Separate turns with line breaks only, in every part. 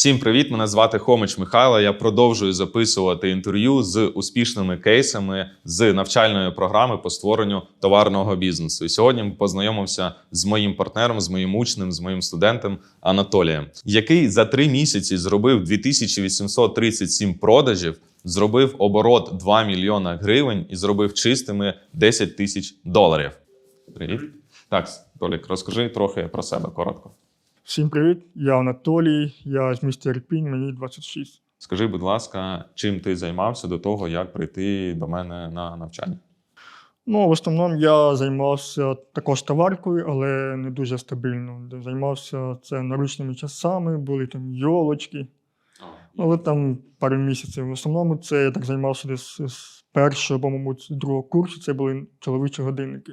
Всім привіт! Мене звати Хомич Михайло. Я продовжую записувати інтерв'ю з успішними кейсами з навчальної програми по створенню товарного бізнесу. І сьогодні ми познайомився з моїм партнером, з моїм учнем, з моїм студентом Анатолієм, який за три місяці зробив 2837 продажів, зробив оборот 2 мільйона гривень і зробив чистими 10 тисяч доларів. Привіт. Так, Толік, розкажи трохи про себе коротко.
Всім привіт, я Анатолій, я з міста Ірпінь, мені 26.
Скажи, будь ласка, чим ти займався до того, як прийти до мене на навчання?
Ну, в основному я займався також товаркою, але не дуже стабільно. Займався це наручними часами, були там йолочки, але там пару місяців. В основному це я так займався десь з першого, по-моєму, з другого курсу, це були чоловічі годинники.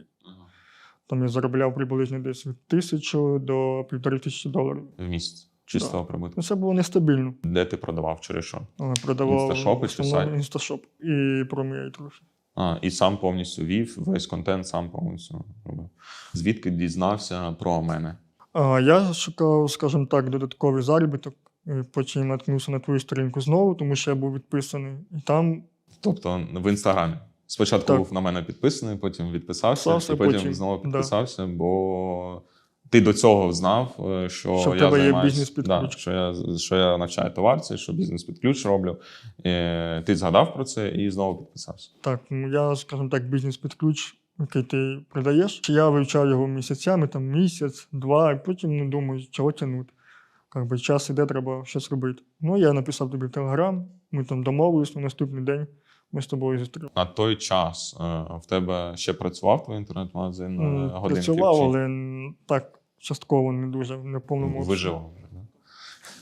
Там я заробляв приблизно десь від тисячу до півтори тисячі доларів.
В місяць чистого прибутку.
Ну, це було нестабільно.
Де ти продавав через що?
Але продавав
Інсташопи чи сайт?
інсташоп і промія трохи.
А, і сам повністю вів, весь контент сам повністю робив. Звідки дізнався про мене?
А, Я шукав, скажімо так, додатковий заробіток. Потім наткнувся на твою сторінку знову, тому що я був відписаний. І там
Тобто в інстаграмі. Спочатку
Так.
був на мене підписаний, потім відписався,
Підписався,
і потім,
потім-
знову
да.
підписався, бо ти до цього знав, е, що,
Що
я
тебе є бізнес під
да, що, я, що я навчаю товарці, що бізнес під ключ роблю. Е, Ти згадав про це і знову підписався.
так, ну, я, скажімо так, бізнес під ключ, який ти продаєш. Я вивчав його місяцями, там місяць, два, і потім не думаю, чого тягнути. Как би час іде, треба щось робити. Ну, я написав тобі в Телеграм, ми там домовились на наступний день. Ми з тобою зустрілися.
На той час е, в тебе ще працював твій інтернет-магазин е.
Працював,
чи
але так частково не дуже, не в повному
виживав?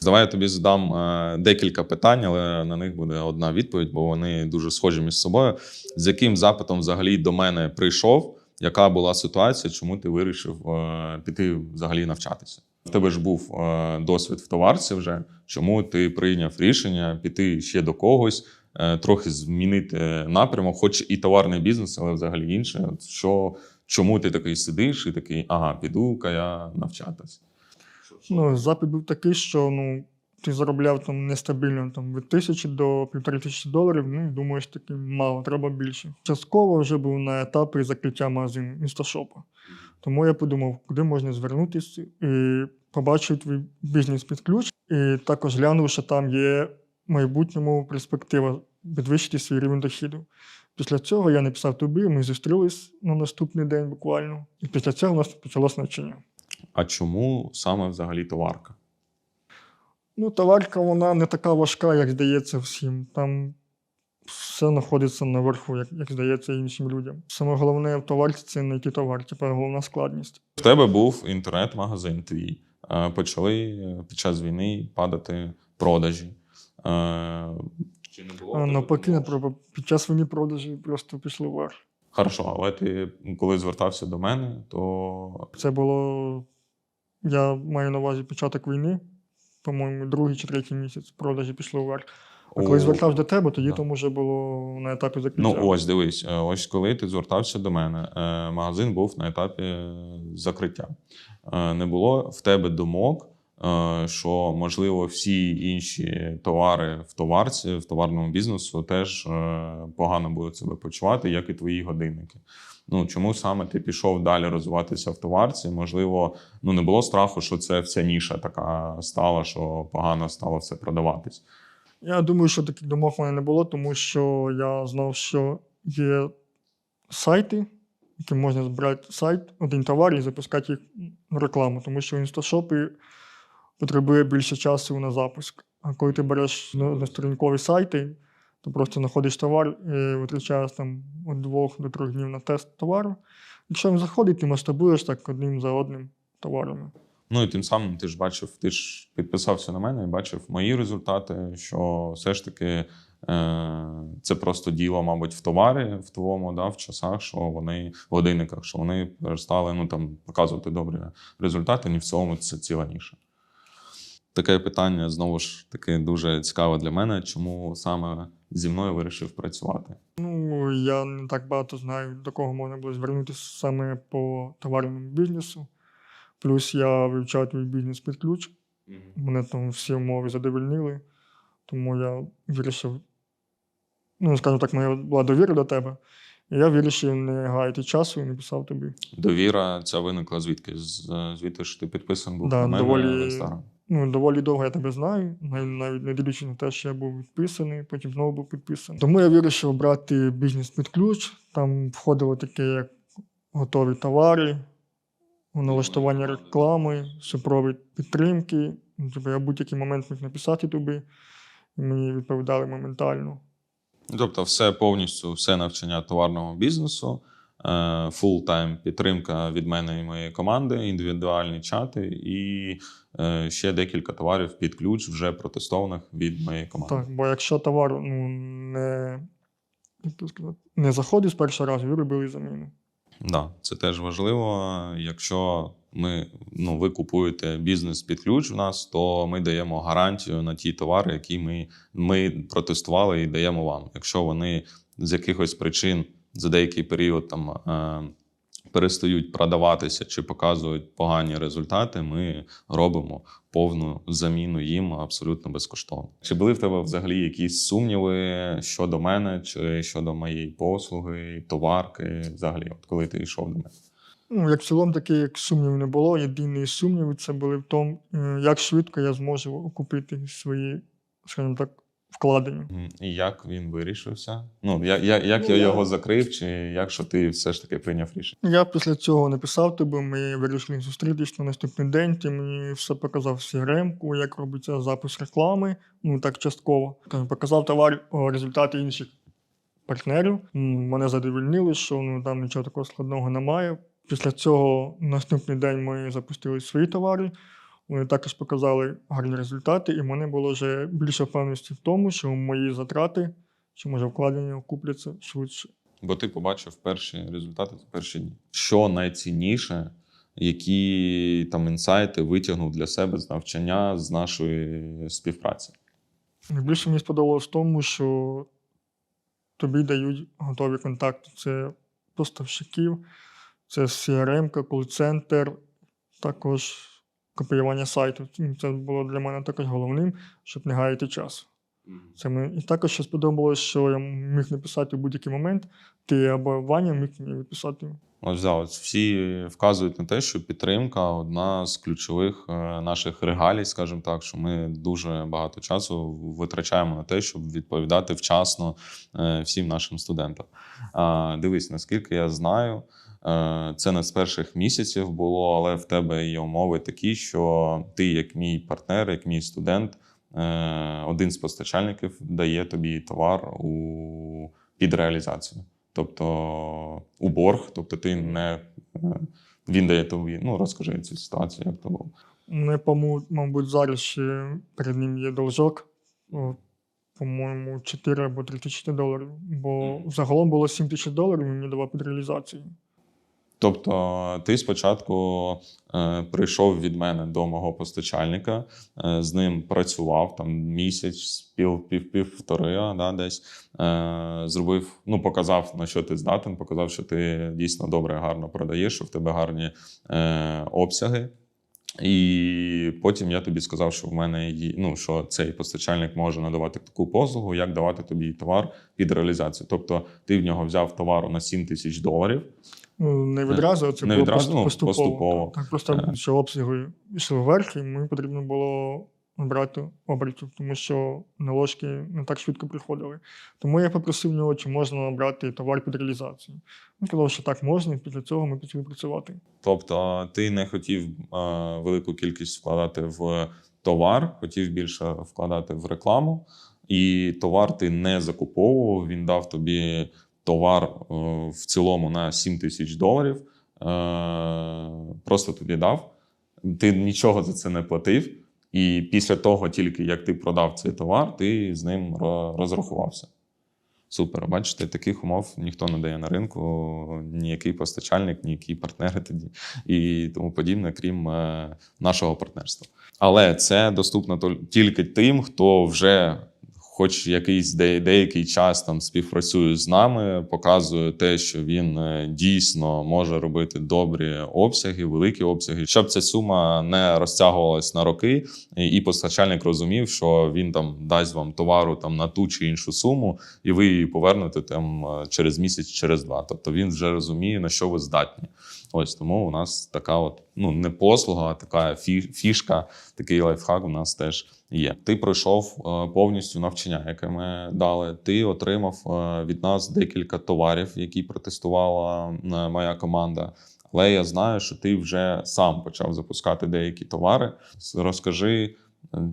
Давай я тобі задам е, декілька питань, але на них буде одна відповідь, бо вони дуже схожі між собою. З яким запитом взагалі до мене прийшов? Яка була ситуація, чому ти вирішив піти взагалі навчатися? В тебе ж був досвід в товарці вже. Чому ти прийняв рішення піти ще до когось, трохи змінити напрямок, хоч і товарний бізнес, але взагалі інше. Що, чому ти такий сидиш і такий, ага, піду-ка я навчатися?
Ну, запит був такий, що ну, ти заробляв там нестабільно там, від тисячі до півтори тисячі доларів. Ну, думаєш, таки мало, треба більше. Частково вже був на етапі закриття магазину інсташопа. Тому я подумав, куди можна звернутися, і побачив твій бізнес під ключ. І також глянув, що там є в майбутньому перспектива підвищити свій рівень доходу. Після цього я написав тобі, ми зустрілись на наступний день буквально. І після цього у нас почалось навчання.
А чому саме взагалі товарка?
Ну, товарка вона не така важка, як здається всім. Там все знаходиться наверху, як, як здається іншим людям. Саме головне в товарці це знайти товар, типа головна складність.
В тебе був інтернет-магазин твій. Е, Почали е, під час війни падати продажі. Чи не було?
навпаки, наприклад, під час війни продажі просто пішли вверх.
Хорошо, але ти коли звертався до мене, то
Це було. Я маю на увазі початок війни, по-моєму, другий чи третій місяць продажі пішли вверх. А коли звертався до тебе, тоді
да.
там вже було на етапі закриття.
Ну, ось дивись, е, ось коли ти звертався до мене, е, магазин був на етапі е, закриття. Не було в тебе думок, що можливо всі інші товари в товарці, в товарному бізнесу теж е, погано будуть себе почувати, як і твої годинники. Ну чому саме ти пішов далі розвиватися в товарці? Можливо, ну не було страху, що це вся ніша така стала, що погано стало все продаватись.
Я думаю, що таких думок в мене не було, тому що я знав, що є сайти, які можна збирати сайт, один товар і запускати їх рекламу, тому що інсташопи потребує більше часу на запуск. А коли ти береш сторінкові сайти, то просто знаходиш товар і витрачаєш там від двох до трьох днів на тест товару. Якщо він заходить, ти масштабуєш так одним за одним товарами.
Ну і тим самим ти ж бачив, ти ж підписався на мене і бачив мої результати, що все ж таки е, це просто діло, мабуть, в товарі, в твоєму, да, в часах, що вони в годинниках, що вони перестали ну, там, показувати добрі результати, ні в цьому це ціла ніша. Таке питання знову ж таки дуже цікаве для мене, чому саме зі мною вирішив працювати.
Ну, я не так багато знаю, до кого можна було звернутися саме по товарному бізнесу. Плюс я вивчав твій бізнес під ключ. Мене там всі умови задовольнили, тому я вирішив, ну, скажімо так, моя була довіра до тебе. І я вирішив не гаяти часу і написав тобі.
Довіра ця виникла звідки? Звідти що ти підписаний був
Да,
на мене
доволі-
в інстаграм.
Ну, доволі довго я тебе знаю, навіть не дивлячись на те, що я був підписаний, потім знову був підписаний. Тому я вирішив брати бізнес під ключ. Там входило таке, як готові товари, налаштування реклами, супровід підтримки. Тобто я будь-який момент міг написати тобі, і мені відповідали моментально.
Ну, Тобто, все повністю, все навчання товарного бізнесу, фул-тайм підтримка від мене і моєї команди, індивідуальні чати і е, ще декілька товарів під ключ, вже протестованих від моєї команди.
Так, бо якщо товар ну, не, не заходить з першого разу, ви робили заміну.
Да, це теж важливо. Якщо ми, ну, ви купуєте бізнес під ключ в нас, то ми даємо гарантію на ті товари, які ми, ми протестували і даємо вам. Якщо вони з якихось причин за деякий період там е, перестають продаватися чи показують погані результати, ми робимо повну заміну їм абсолютно безкоштовно. Чи були в тебе взагалі якісь сумніви щодо мене, чи щодо моєї послуги, товарки, взагалі, от коли ти йшов до мене?
Ну, як в цілому, таких як сумнівів не було. Єдині сумніви це були в тому, як швидко я зможу окупити свої, скажімо так, вкладення.
Мгм. І як він вирішився? Ну, я, я, як
Ну,
я
я-
його закрив, чи як що ти все ж таки прийняв рішення?
Я після цього написав тобі, ми вирішили зустрітись на наступний день. Ти мені все показав CRM-ку, як робиться запис реклами, ну так частково. Показав товар, результати інших партнерів. Мене задовольнили, що ну, там нічого такого складного немає. Після цього наступний день ми запустили свої товари. Вони також показали гарні результати, і в мене було вже більше впевненості в тому, що мої затрати чи може вкладення окупляться швидше.
Бо ти побачив перші результати за перші дні. Що найцінніше, які там інсайти витягнув для себе з навчання з нашої співпраці?
Найбільше мені сподобалось в тому, що тобі дають готові контакти. Це поставщиків, це CRM, кол-центр, також копіювання сайту. Це було для мене також головним, щоб не гаяти час. Це мені... І також ще сподобалось, що я міг написати в будь-який момент. Ти або Ваня міг мені відписати.
Ось да, ось всі вказують на те, що підтримка одна з ключових е, наших регалій, скажімо так, що ми дуже багато часу витрачаємо на те, щоб відповідати вчасно е, всім нашим студентам. Дивись, наскільки я знаю, це не з перших місяців було, але в тебе є умови такі, що ти, як мій партнер, як мій студент, е, один з постачальників дає тобі товар у під реалізацію. Тобто у борг, тобто ти не е, він дає тобі. Ну розкажи цю ситуацію, як то було.
Не пому, мабуть, зараз ще перед ним є должок. По-моєму, 4 або 3 тисячі доларів. Бо загалом було 7 тисяч доларів, він мені давав під реалізацію.
Тобто, ти спочатку е, прийшов від мене до мого постачальника, е, з ним працював там місяць, пів, пів, півтори, да, десь е, зробив, ну показав на що ти здатен, показав, що ти дійсно добре, гарно продаєш, що в тебе гарні е, обсяги. І потім я тобі сказав, що в мене є, ну, що цей постачальник може надавати таку послугу, як давати тобі товар під реалізацію. Тобто, ти в нього взяв товару на 7 тисяч доларів.
Ну, не відразу, а це
Не
було
відразу, ну,
поступово.
поступово.
Так, просто
Е.
що обсяги йшли вверх, і мені потрібно було набрати обертів, тому що наложки не так швидко приходили. Тому я попросив нього, чи можна набрати товар під реалізацію. Він сказав, що так можна, і після цього ми почали працювати.
Тобто, ти не хотів е, велику кількість вкладати в товар, хотів більше вкладати в рекламу, і товар ти не закуповував. Він дав тобі товар е, в цілому на 7 тисяч доларів. Е, просто тобі дав. Ти нічого за це не платив. І після того, тільки як ти продав цей товар, ти з ним розрахувався. Супер. Бачите, таких умов ніхто не дає на ринку, ніякий постачальник, ніякі партнери тоді і тому подібне, крім е, нашого партнерства. Але це доступно тільки тим, хто вже хоч якийсь де, деякий час там співпрацює з нами, показує те, що він е, дійсно може робити добрі обсяги, великі обсяги, щоб ця сума не розтягувалась на роки, і, постачальник розумів, що він там дасть вам товару там на ту чи іншу суму, і ви її повернете там е, через місяць, через два. Тобто він вже розуміє, на що ви здатні. Ось тому у нас така, от ну не послуга, а така фішка, такий лайфхак у нас теж є. Ти пройшов е, повністю навчання, яке ми дали. Ти отримав е, від нас декілька товарів, які протестувала моя команда. Але я знаю, що ти вже сам почав запускати деякі товари. Розкажи,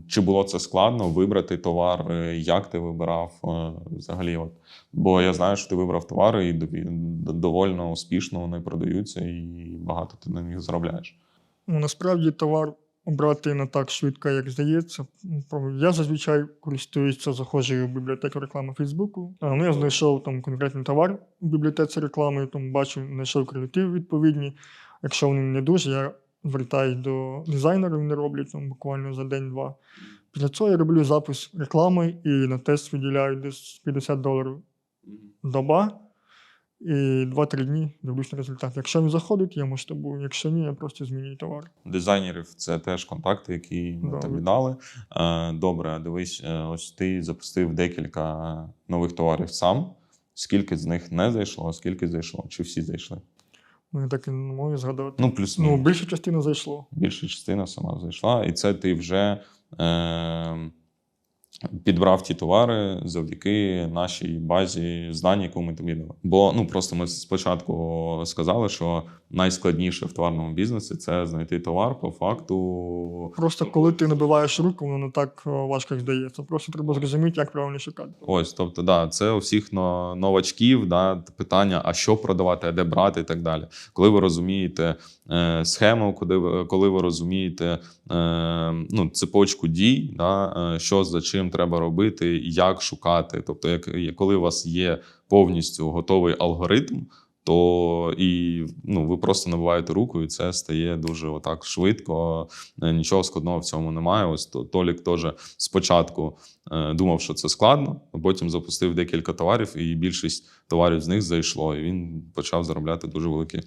чи було це складно вибрати товар, е, як ти вибирав е, взагалі? От Бо я знаю, що ти вибрав товари і дові- д- доволі успішно вони продаються, і багато ти на них заробляєш.
Ну, насправді товар обрати не так швидко, як здається. Я зазвичай користуюся, заходжу в бібліотеку реклами Фейсбуку. Ну, я знайшов там конкретний товар у бібліотеці реклами, там бачу, знайшов креатив відповідні. Якщо вони не дуже, я звертаюсь до дизайнерів, вони роблять там буквально за день-два. Після цього я роблю запис реклами і на тест виділяю десь 50 доларів доба. І 2-3 дні дивлюсь на результат. Якщо він заходить, я масштабую. Якщо ні, я просто змінюю товар.
Дизайнерів це теж контакти, які ми
Да.
тобі дали. Е, Добре, дивись, е, ось ти запустив декілька нових товарів сам. Скільки з них не зайшло, а скільки зайшло? Чи всі зайшли?
Ну, я так і не можу згадати.
Ну, плюс
Ну, більша частина зайшло.
більша частина сама зайшла, і це ти вже е, підбрав ті товари завдяки нашій базі знань, яку ми тобі дали. Бо ну просто ми спочатку сказали, що найскладніше в товарному бізнесі це знайти товар по факту.
Просто коли ти набиваєш руку, воно не так е, важко здається. Просто треба зрозуміти, як правильно шукати.
Ось, тобто, да, це у всіх но- новачків, да, питання, а що продавати, а де брати, і так далі. Коли ви розумієте е, схему, коли ви, коли ви розумієте е, ну, цепочку дій, да, е, що за чим треба робити, як шукати. Тобто, як- коли у вас є повністю готовий алгоритм, то і ну, ви просто набиваєте руку, і це стає дуже отак швидко. Е, Нічого складного в цьому немає. Ось то- Толік теж спочатку е, думав, що це складно, а потім запустив декілька товарів, і більшість товарів з них зайшло. І він почав заробляти дуже великі е,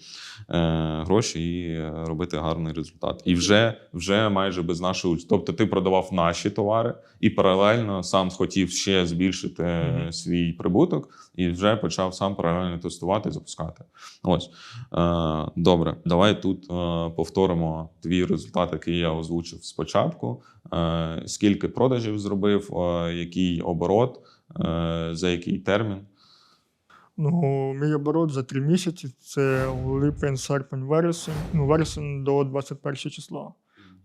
гроші і робити гарний результат. І вже, вже майже без нашої участі. Тобто ти продавав наші товари і паралельно сам хотів ще збільшити е,
Мгм.
свій прибуток, і вже почав сам паралельно тестувати і запускати. Ось е, добре, давай тут е, повторимо твій результат, який я озвучив спочатку. Е, скільки продажів зробив, який оборот, за який термін.
Ну, мій оборот за 3 місяці це липень, серпень, вересень. Ну, вересень до 21 числа.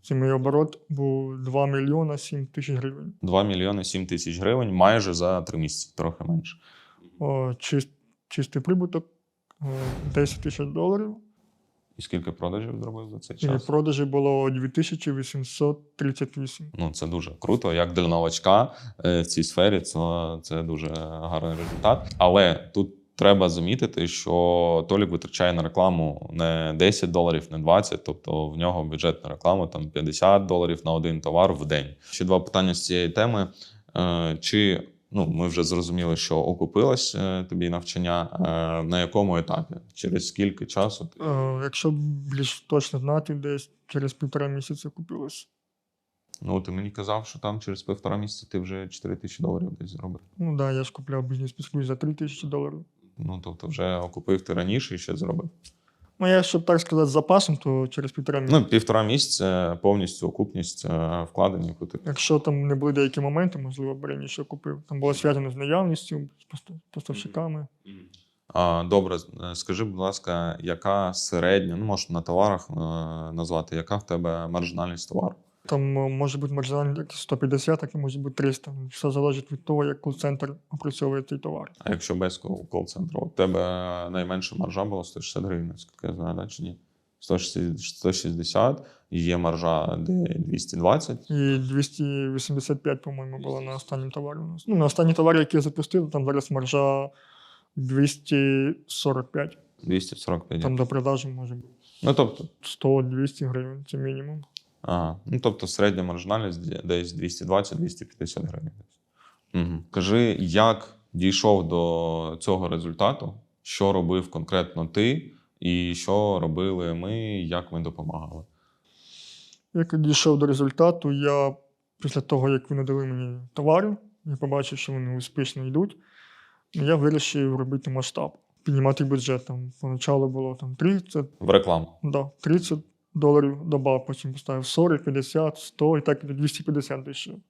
Це мій оборот був 2 мільйона 7 тисяч гривень.
2 мільйони 7 тисяч гривень майже за 3 місяці, трохи менше.
О, чист, чистий прибуток 10 тисяч доларів.
І скільки продажів зробив за цей
І продажі було 2838.
Ну, це дуже круто. Як для новачка е, в цій сфері, це, це дуже гарний результат. Але тут треба замітити, що Толік витрачає на рекламу не 10 доларів, не 20, тобто в нього бюджет на рекламу там 50 доларів на один товар в день. Ще два питання з цієї теми. Е, Чи ну, ми вже зрозуміли, що окупилось е, тобі навчання, е, на якому етапі? Через скільки часу?
Е, якщо більш точно знати, десь через півтора місяця купилось.
Ну, ти мені казав, що там через півтора місяця ти вже 4 тисячі доларів десь зробив.
Ну так, да, я ж купляв бізнес під за 3 тисячі доларів.
Ну, тобто, вже окупив ти раніше і ще зробив.
Ну, я, щоб так сказати, з запасом, то через півтора місяця.
Ну, півтора місяця повністю окупність е, вкладень, яку ти.
Якщо там не були деякі моменти, можливо, б раніше купив. Там було зв'язано з наявністю, з поста- поставщиками.
А, добре, е, скажи, будь ласка, яка середня, ну можеш на товарах е, назвати, яка в тебе маржинальність товару?
Там е, може бути маржинальність 150, так і може бути 300. Все залежить від того, як кол-центр опрацьовує цей товар.
А якщо без кол- кол-центру? У тебе найменша маржа була 160 гривень, наскільки я знаю, да, чи ні? 160, 160, є маржа де 220.
І 285, по-моєму, було на останньому товарі у нас. Ну, на останній товар, який я запустив, там зараз маржа 245.
245.
Там до продажі може бути
Ну, тобто,
100-200 гривень, це мінімум.
Ага. Ну, тобто середня маржинальність десь 220-250 гривень. Угу. Кажи, як дійшов до цього результату, що робив конкретно ти, і що робили ми, як ми допомагали?
Як я дійшов до результату, я після того, як вони дали мені товари, я побачив, що вони успішно йдуть. Я вирішив робити масштаб, піднімати бюджет. Там поначалу було там 30,
В рекламу.
да, 30 доларів доба, потім поставив 40, 50, 100 і так до 250 дійшов.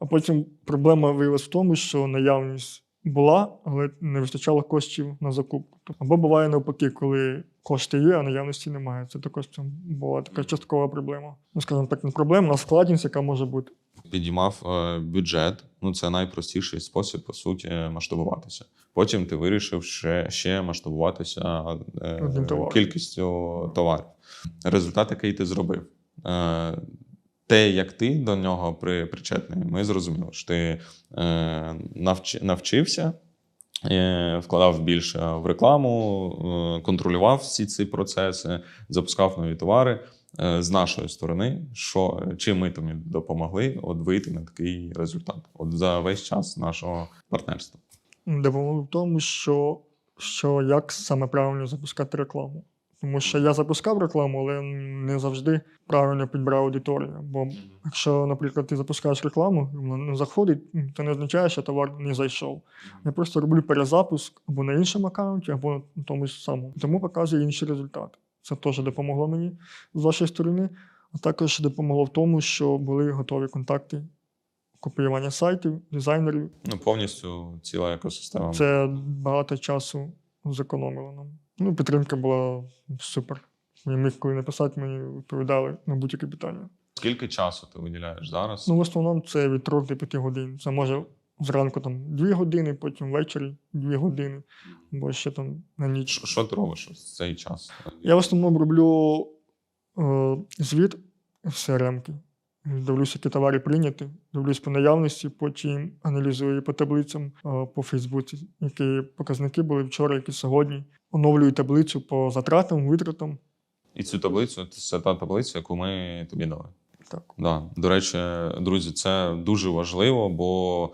А потім проблема виявилася в тому, що наявність була, але не вистачало коштів на закупку. Тобто, Або буває навпаки, коли кошти є, а наявності немає. Це також була така часткова проблема. Ну, скажімо так, не проблема, а складність, яка може бути.
Підіймав е, бюджет. Ну, це найпростіший спосіб, по суті, масштабуватися. Потім ти вирішив ще, ще масштабуватися е, кількістю товарів. Результат, який ти зробив. Е, те, як ти до нього при, причетний, ми зрозуміли, що ти е, навч, навчився, е, вкладав більше в рекламу, контролював всі ці процеси, запускав нові товари. З нашої сторони, що чим ми тобі допомогли от вийти на такий результат, от за весь час нашого партнерства.
Допомогло в тому, що, що як саме правильно запускати рекламу. Тому що я запускав рекламу, але не завжди правильно підбирав аудиторію. Бо якщо, наприклад, ти запускаєш рекламу, вона не заходить, це не означає, що товар не зайшов. Я просто роблю перезапуск або на іншому аккаунті, або на тому ж самому. Тому показує інші результати. Це теж допомогло мені з вашої сторони. А також допомогло в тому, що були готові контакти копіювання сайтів, дизайнерів.
Ну повністю ціла екосистема.
Це багато часу зекономило нам. Ну, підтримка була супер. Я міг коли написати, мені відповідали на будь-які питання.
Скільки часу ти виділяєш зараз?
Ну, в основному це від 3 до 5 годин. Це може зранку там 2 години, потім ввечері 2 години, або ще там на ніч.
Що, що ти робиш в цей час?
Я в основному роблю е, звіт в CRM-ки. Дивлюся, які товари прийняті, дивлюсь по наявності, потім аналізую по таблицям е, по Фейсбуці, які показники були вчора, які сьогодні. Оновлюю таблицю по затратам, витратам.
І цю таблицю це та таблиця, яку ми тобі дали.
Так.
Да. До речі, друзі, це дуже важливо, бо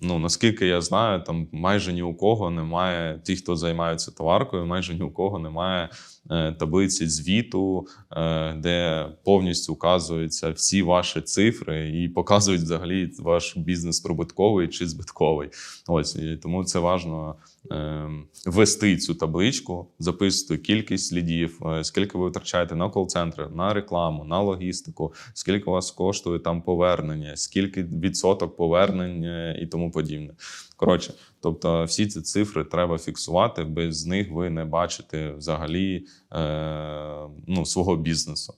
ну наскільки я знаю, там майже ні у кого немає ті, хто займається товаркою, майже ні у кого немає е, таблиці звіту, е, де повністю вказуються всі ваші цифри і показують взагалі ваш бізнес прибутковий чи збитковий. Ось і тому це важливо е, ввести цю табличку, записувати кількість слідів, е, скільки ви витрачаєте на кол-центри, на рекламу, на логістику, скільки у вас коштує там повернення, скільки відсоток повернень е, і тому подібне. Коротше, тобто, всі ці цифри треба фіксувати, без них ви не бачите взагалі е, ну, свого бізнесу.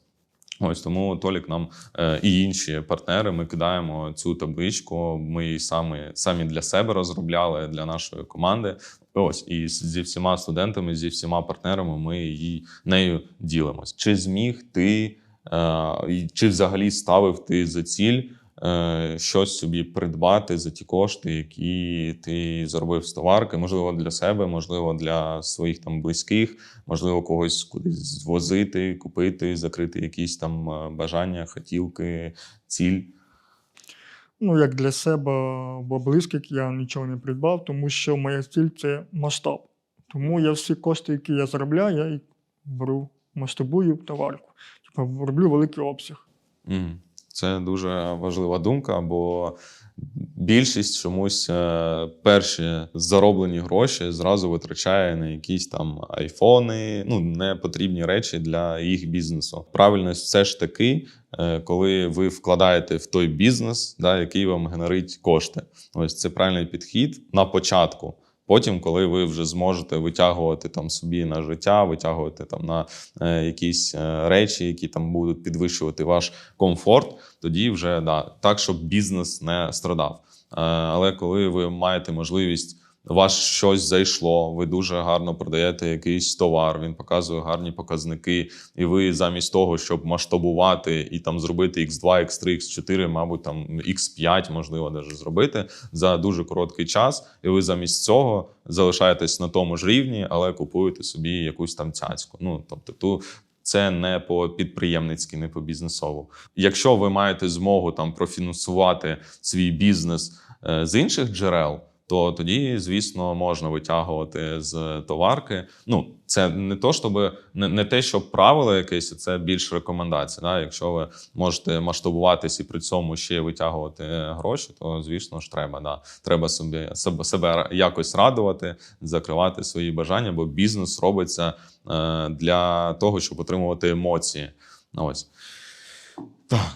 Ось тому Толік нам е, і інші партнери. Ми кидаємо цю табличку. Ми її самі, самі для себе розробляли для нашої команди. Ось і зі всіма студентами, зі всіма партнерами ми її нею ділимось. Чи зміг ти, е, чи взагалі ставив ти за ціль е, щось собі придбати за ті кошти, які ти заробив з товарки? Можливо, для себе, можливо, для своїх там близьких, можливо, когось кудись звозити, купити, закрити якісь там е, бажання, хотілки, ціль.
Ну, як для себе або близьких я нічого не придбав, тому що моя ціль це масштаб. Тому я всі кошти, які я заробляю, я їх беру, масштабую товарку. Типу, роблю великий обсяг.
Це дуже важлива думка, бо більшість чомусь е, перші зароблені гроші зразу витрачає на якісь там айфони, ну не потрібні речі для їх бізнесу. Правильність все ж таки, е, коли ви вкладаєте в той бізнес, да, який вам генерить кошти. Ось це правильний підхід на початку. Потім, коли ви вже зможете витягувати там собі на життя, витягувати там на е, якісь е, речі, які там будуть підвищувати ваш комфорт, тоді вже да, так, щоб бізнес не страдав. Е, але коли ви маєте можливість, вас щось зайшло, ви дуже гарно продаєте якийсь товар, він показує гарні показники, і ви замість того, щоб масштабувати і там зробити X2, X3, X4, мабуть, там X5, можливо, навіть зробити за дуже короткий час, і ви замість цього залишаєтесь на тому ж рівні, але купуєте собі якусь там цяцьку. Ну тобто, ту. Це не по підприємницьки, не по бізнесово. Якщо ви маєте змогу там профінансувати свій бізнес е, з інших джерел, то тоді, звісно, можна витягувати з товарки. Ну, це не то, щоб не, не те, щоб правило якесь, це більш рекомендація. Да? Якщо ви можете масштабуватись і при цьому ще витягувати гроші, то звісно ж треба. Да. Треба собі себе, себе якось радувати, закривати свої бажання, бо бізнес робиться е, для того, щоб отримувати емоції. Ось. Так,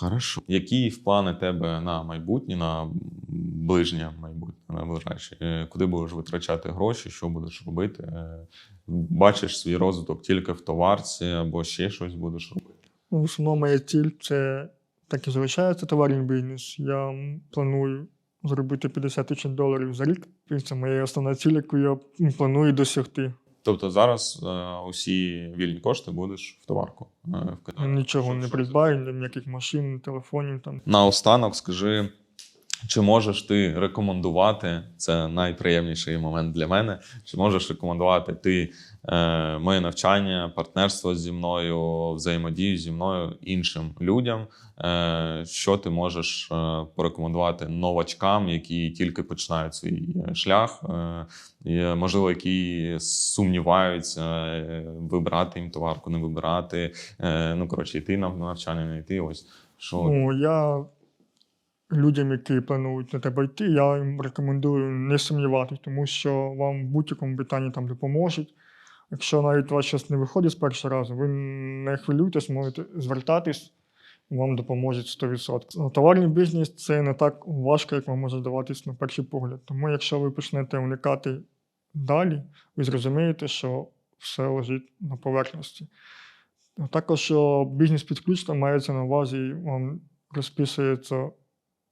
хорошо. Які в плани тебе на майбутнє, на ближнє майбутнє, на ближайше? Куди будеш витрачати гроші, що будеш робити? Е, Бачиш свій розвиток тільки в товарці або ще щось будеш робити?
Ну, Основна моя ціль це так і залишається товарний бізнес. Я планую зробити 50 тисяч доларів за рік. І Це моя основна ціль, яку я планую досягти.
Тобто зараз е, усі вільні кошти будеш в товарку е, вкидати?
Нічого
Що-
не придбаю, ніяких машин, телефонів там.
Наостанок скажи, чи можеш ти рекомендувати, це найприємніший момент для мене. Чи можеш рекомендувати ти е, моє навчання, партнерство зі мною, взаємодію зі мною іншим людям? Е, що ти можеш е, порекомендувати новачкам, які тільки починають свій е, шлях, е, можливо, які сумніваються, е, вибирати їм товарку, не вибирати. Е, ну, коротше, йти на навчання, не йти. Ось що
Ну, я людям, які планують на тебе йти, я їм рекомендую не сумніватись, тому що вам в будь-якому питанні там допоможуть. Якщо навіть у вас щось не виходить з першого разу, ви не хвилюйтесь, можете звертатись, вам допоможуть 100%. Ну, Товарний бізнес це не так важко, як вам може здаватись на перший погляд. Тому якщо ви почнете уникати далі, ви зрозумієте, що все лежить на поверхності. Також бізнес підключно мається на увазі, вам розписується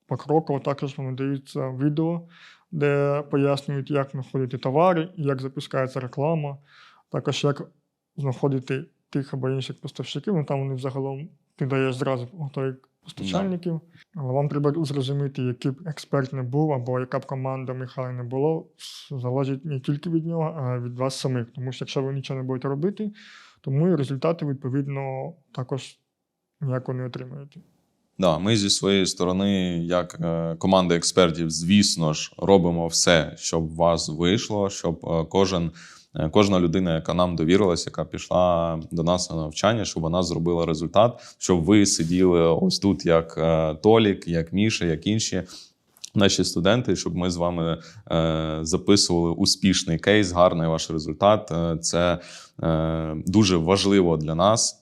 покроково, також вам даються відео, де пояснюють, як знаходити товари, як запускається реклама, також як знаходити тих або інших поставщиків. Ну там вони взагалом ти даєш зразу готових постачальників. Але вам треба зрозуміти, який б експерт не був, або яка б команда Михайла не було, залежить не тільки від нього, а від вас самих. Тому що якщо ви нічого не будете робити, тому і результати, відповідно, також ніяко не отримаєте.
Да, ми зі своєї сторони, як е, команда експертів, звісно ж, робимо все, щоб у вас вийшло, щоб е, кожен, е, кожна людина, яка нам довірилась, яка пішла до нас на навчання, щоб вона зробила результат, щоб ви сиділи ось тут, як е, Толік, як Міша, як інші. Наші студенти, щоб ми з вами е, записували успішний кейс, гарний ваш результат. Е, це е, дуже важливо для нас.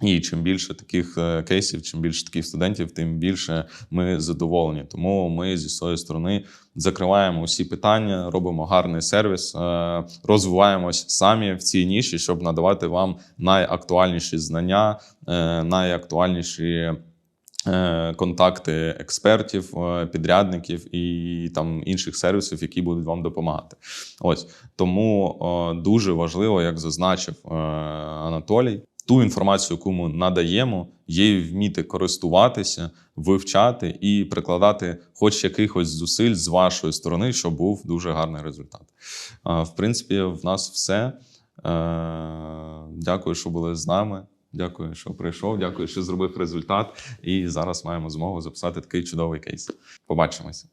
І чим більше таких е, кейсів, чим більше таких студентів, тим більше ми задоволені. Тому ми зі своєї сторони закриваємо усі питання, робимо гарний сервіс, е, розвиваємось самі в цій ніші, щоб надавати вам найактуальніші знання, е, найактуальніші. Контакти експертів, підрядників і там інших сервісів, які будуть вам допомагати. Ось тому дуже важливо, як зазначив Анатолій, ту інформацію, яку ми надаємо, її вміти користуватися, вивчати і прикладати хоч якихось зусиль з вашої сторони, щоб був дуже гарний результат. В принципі, в нас все. Е, Дякую, що були з нами. Дякую, що прийшов. Дякую, що зробив результат. І зараз маємо змогу записати такий чудовий кейс. Побачимося.